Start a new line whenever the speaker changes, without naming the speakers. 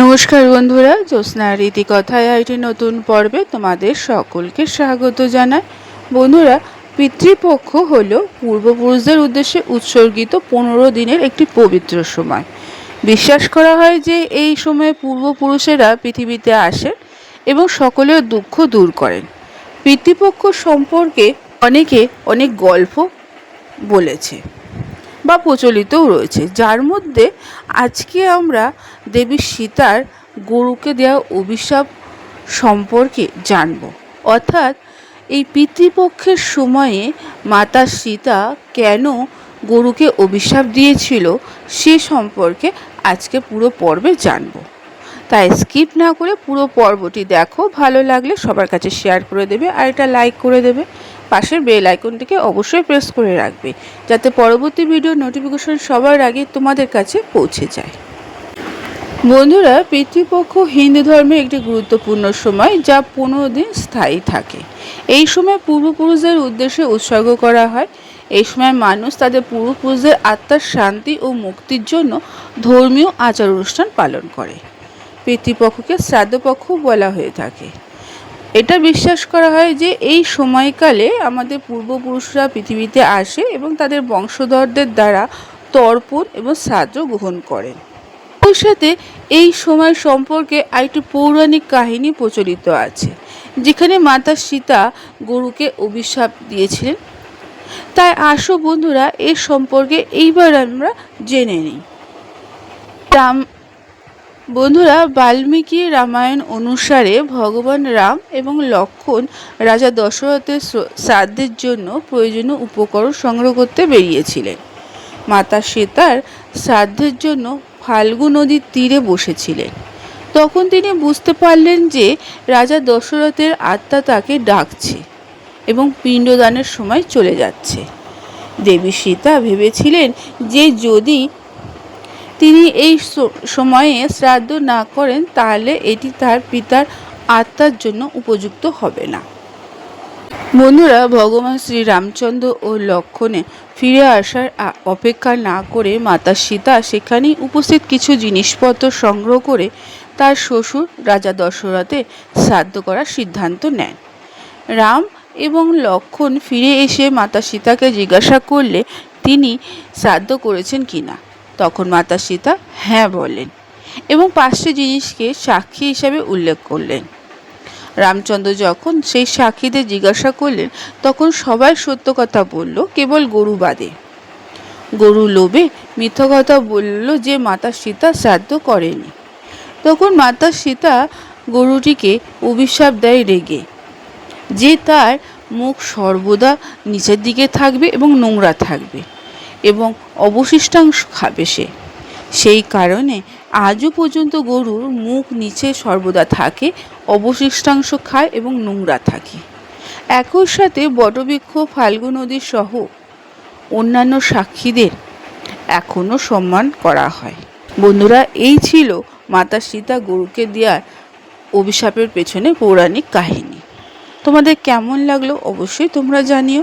নমস্কার বন্ধুরা জ্যোৎস্নার রীতিকথায় একটি নতুন পর্বে তোমাদের সকলকে স্বাগত জানাই। বন্ধুরা, পিতৃপক্ষ হল পূর্বপুরুষদের উদ্দেশ্যে উৎসর্গিত পনেরো দিনের একটি পবিত্র সময়। বিশ্বাস করা হয় যে এই সময়ে পূর্বপুরুষেরা পৃথিবীতে আসেন এবং সকলের দুঃখ দূর করেন। পিতৃপক্ষ সম্পর্কে অনেকে অনেক গল্প বলেছে। বা প্রচলিতও রয়েছে। যার মধ্যে আজকে আমরা দেবী সীতার গরুকে দেওয়া অভিশাপ সম্পর্কে জানব। অর্থাৎ এই পিতৃপক্ষের সময়ে মাতা সীতা কেন গরুকে অভিশাপ দিয়েছিল সে সম্পর্কে আজকে পুরো পর্বে জানব। তাই স্কিপ না করে পুরো পর্বটি দেখো, ভালো লাগলে সবার কাছে শেয়ার করে দেবে আর এটা লাইক করে দেবে। পাশের বেল আইকনটিকে অবশ্যই প্রেস করে রাখবে, যাতে পরবর্তী ভিডিও নোটিফিকেশন সবার আগে তোমাদের কাছে পৌঁছে যায়। বন্ধুরা, পিতৃপক্ষ হিন্দু ধর্মে একটি গুরুত্বপূর্ণ সময় যা পনেরো দিন স্থায়ী থাকে। এই সময় পূর্বপুরুষদের উদ্দেশ্যে উৎসর্গ করা হয়। এই সময় মানুষ তাদের পূর্বপুরুষদের আত্মার শান্তি ও মুক্তির জন্য ধর্মীয় আচার অনুষ্ঠান পালন করে। পিতৃপক্ষকে শ্রাদ্ধপক্ষ বলা হয়ে থাকে। এটা বিশ্বাস করা হয় যে এই সময়কালে আমাদের পূর্বপুরুষরা পৃথিবীতে আসে এবং তাদের বংশধরদের দ্বারা তর্পণ এবং শ্রাদ্ধ গ্রহণ করেন। ওই সাথে এই সময় সম্পর্কে আরেকটি পৌরাণিক কাহিনী প্রচলিত আছে, যেখানে মাতা সীতা গরুকে অভিশাপ দিয়েছিলেন। তাই আসো বন্ধুরা, এর সম্পর্কে এইবার আমরা জেনে নিই। বন্ধুরা, বাল্মীকি রামায়ণ অনুসারে ভগবান রাম এবং লক্ষণ রাজা দশরথের শ্রাদ্ধের জন্য প্রয়োজনীয় উপকরণ সংগ্রহ করতে বেরিয়েছিলেন। মাতা সীতার শ্রাদ্ধের জন্য ফাল্গু নদীর তীরে বসেছিলেন। তখন তিনি বুঝতে পারলেন যে রাজা দশরথের আত্মা তাকে ডাকছে এবং পিণ্ডদানের সময় চলে যাচ্ছে। দেবী সীতা ভেবেছিলেন যে যদি তিনি এই সময়ে শ্রাদ্ধ না করেন, তাহলে এটি তার পিতার আত্মার জন্য উপযুক্ত হবে না। বন্ধুরা, ভগবান শ্রী রামচন্দ্র ও লক্ষণে ফিরে আসার অপেক্ষা না করে মাতা সীতা সেখানেই উপস্থিত কিছু জিনিসপত্র সংগ্রহ করে তার শ্বশুর রাজা দশরথে শ্রাদ্ধ করার সিদ্ধান্ত নেন। রাম এবং লক্ষণ ফিরে এসে মাতা সীতাকে জিজ্ঞাসা করলে তিনি শ্রাদ্ধ করেছেন কিনা। তখন মাতা সীতা হ্যাঁ বলেন এবং পাঁচটি জিনিসকে সাক্ষী হিসাবে উল্লেখ করলেন। রামচন্দ্র যখন সেই সাক্ষীদের জিজ্ঞাসা করলেন, তখন সবাই সত্য কথা বলল, কেবল গরু বাদে। গরু লোভে মিথ্যা কথা বলল যে মাতা সীতা শ্রাদ্ধ করেনি। তখন মাতা সীতা গরুটিকে অভিশাপ দেয় রেগে, যে তার মুখ সর্বদা নিচের দিকে থাকবে এবং নোংরা থাকবে। এবং অবশিষ্টাংশ খাবে সে। সেই কারণে আজও পর্যন্ত গরুর মুখ নিচে সর্বদা থাকে, অবশিষ্টাংশ খায় এবং নোংরা থাকে। একই সাথে বটবৃক্ষ ফাল্গু নদী সহ অন্যান্য সাক্ষীদের এখনও সম্মান করা হয়। বন্ধুরা, এই ছিল মাতা সীতা গরুকে দেওয়ার অভিশাপের পেছনে পৌরাণিক কাহিনী। তোমাদের কেমন লাগল অবশ্যই তোমরা জানিও।